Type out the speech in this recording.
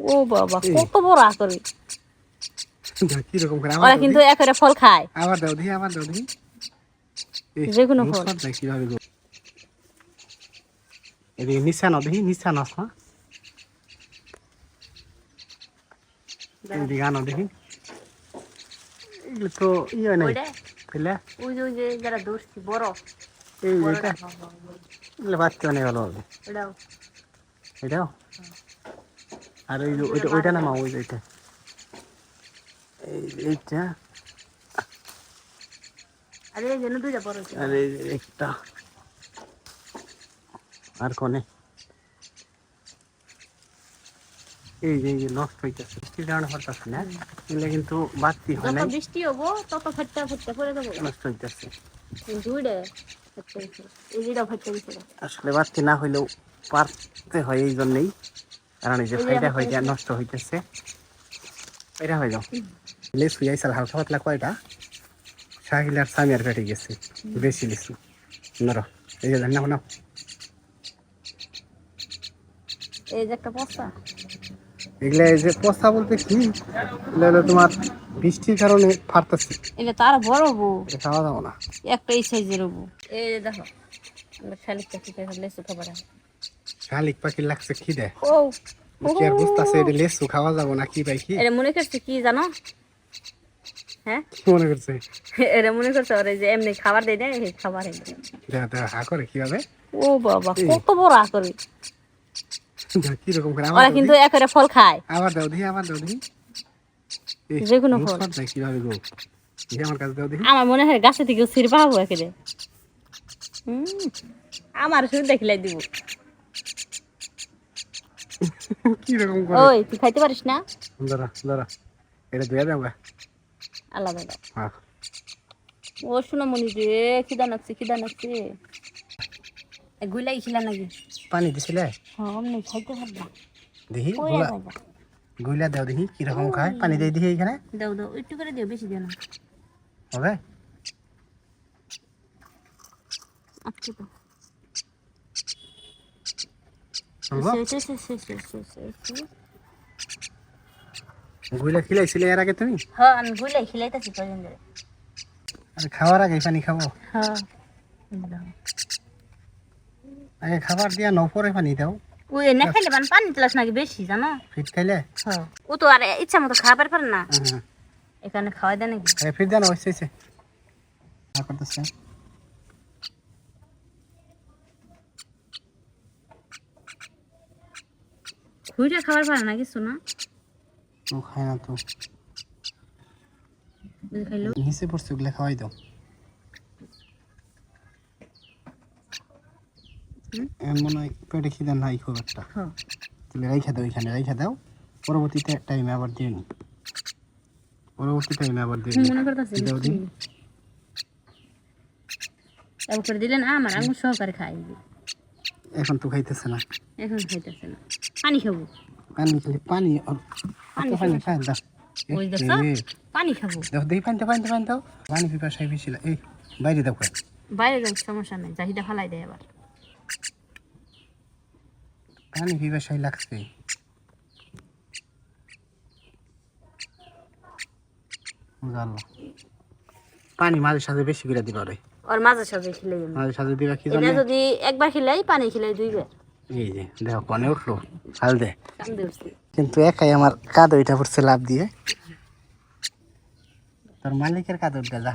ও বাবা কত বড় আকরি করে? ওরা কিন্তু একেবারে ফল খায়। আবার দাও দিই আবার দাও দিই যে কোনো ফল। কীভাবে গো? এদিকে নিশানো দেখি নিশানো আস না এদিকে আনো দেখি। এগুলো তো ইয়ে নেই। তাহলে ওই যে ওই যে যারা ধরছি বড়। এই এটা। এগুলো বাচ্চা অনেক ভালো হবে? ওটাও এটাও? আর ওই ওইটা ওইটা নামা ওই যে ওইটা এইটা। আর এই জন্য দুইটা বড়। আর একটা। আর কোনে? এই যে এই নষ্ট হইতেছে। বৃষ্টির কারণে না? এগুলো কিন্তু বাড়তি হয় নাই। বৃষ্টি হব তত ফেটটা ফেটটা পড়ে যাব। নষ্ট হইতেছে। গেছে আসলে বাড়তি না হইলেও পারতে হয় এই জন্যই। কারণ এই যে ফাইটা হয়ে যায় নষ্ট হইতেছে। এটা হয়ে যাও। লেসু আইসাল হালকা পাতলা কয়টা? শাহিল আর সামিয়ার পেটে গেছে। বেশি লিসু। নর। এই যে না না এই যে একটা বস্তা এগুলা এই যে বলতে কি? এগুলা হলো তোমার বৃষ্টির কারণে ফাটতেছে। এটা তার বড় বউ এটা খাওয়া দাও না। একটা এই সাইজের বউ এই যে দেখো আমরা শালিকটা কি লেসু খাবার আছে। শালিক পাখির লাগছে খিদে। ও আর বুঝতেছে এটা লেসু খাওয়া যাব না কি পাই কি? এটা মনে করছে কি জানো? হ্যাঁ? মনে করছে? এটা মনে করছে ওরা যে এমনি খাবার দেয় না এই খাবার এনে দেখা দেখা হা করে কীভাবে ও বাবা কত বড় কীরকম করে। ওরা আমার কিন্তু একেবারে ফল খায়। আবার দাও দিই আবার দাও দিই যে কোনো ফল। কীভাবে গো? আমার কাছে দাও দিই আমার মনে হয় গাছে থেকে সির পাবো একেবারে। আমার শুধু দেখলাই দিব। কীরকম করে? ওই তুই খাইতে পারিস না? দাঁড়া দাঁড়া। এটা ধুয়ে দাও। হ্যাঁ। ও শোনা মনি রে খিদা নাচছে খিদা নাচছে। গুলাই খিলা নাকি? পানি দিছিলে? হ্যাঁ অমনি খাইতে পারবা। দেখি গুলা গুলা দাও দেখি কীরকম খায়? পানি দিয়ে দেখি এখানে দাও দাও একটু করে দিও বেশি দিও না। হবে? আচ্ছা খিলাইছিলে এর আগে তুমি? হ্যাঁ আমি গুলাই খিলাইতেছি কদিন ধরে আর খাওয়ার আগে পানি খাব। হ্যাঁ। আগে খাবার দিয়া নৌ পরে পানি দাও ওই না খাইলে পানি তলাস নাকি বেশি জানো? ফিট খাইলে? হ্যাঁ ও তো আর ইচ্ছা মতো খাবার পারে না। এখানে খাওয়াই দেয় নাকি। ফিট দেন করতেছে খুঁড়ে খাবার পারে না কিছু না? ও খায় না তো। খাইলো? নিচে পড়ছে ওগুলো খাওয়াই দাও। মনে হয় পেটে খিদে নাই খুব একটা। তাহলে রেখে দাও এখানে রেখে দাও। পরবর্তীতে টাইমে আবার দিয়ে নি পরবর্তী টাইমে আবার দিয়ে মনে করতেছি দাও দিন তারপর দিলেন আমার আঙুর সহকারে খাই। এখন তো খাইতেছে না। এখন খাইতেছে না। পানি খাব। পানি পানি আর পানি খাই দাও ওই পানি খাব। দাও। এই বাইরে দাও সমস্যা নেই। চাহিদা ফালাই দেয় আবার। পানি পিপাসায় লাগছে। জানো। পানি মাঝে সাথে বেশি করে দিবা রে। ওর মাঝে সাথে খিলাই মাঝে সাথে দিবা কি জানি? যদি একবার খিলাই পানি খিলাই দুইবার এই যে দেখো কনে উঠল। হাল দে। কিন্তু একাই আমার কাদইটা পড়ছে লাভ দিয়ে। তোর মালিকের কাদ উঠবে যা।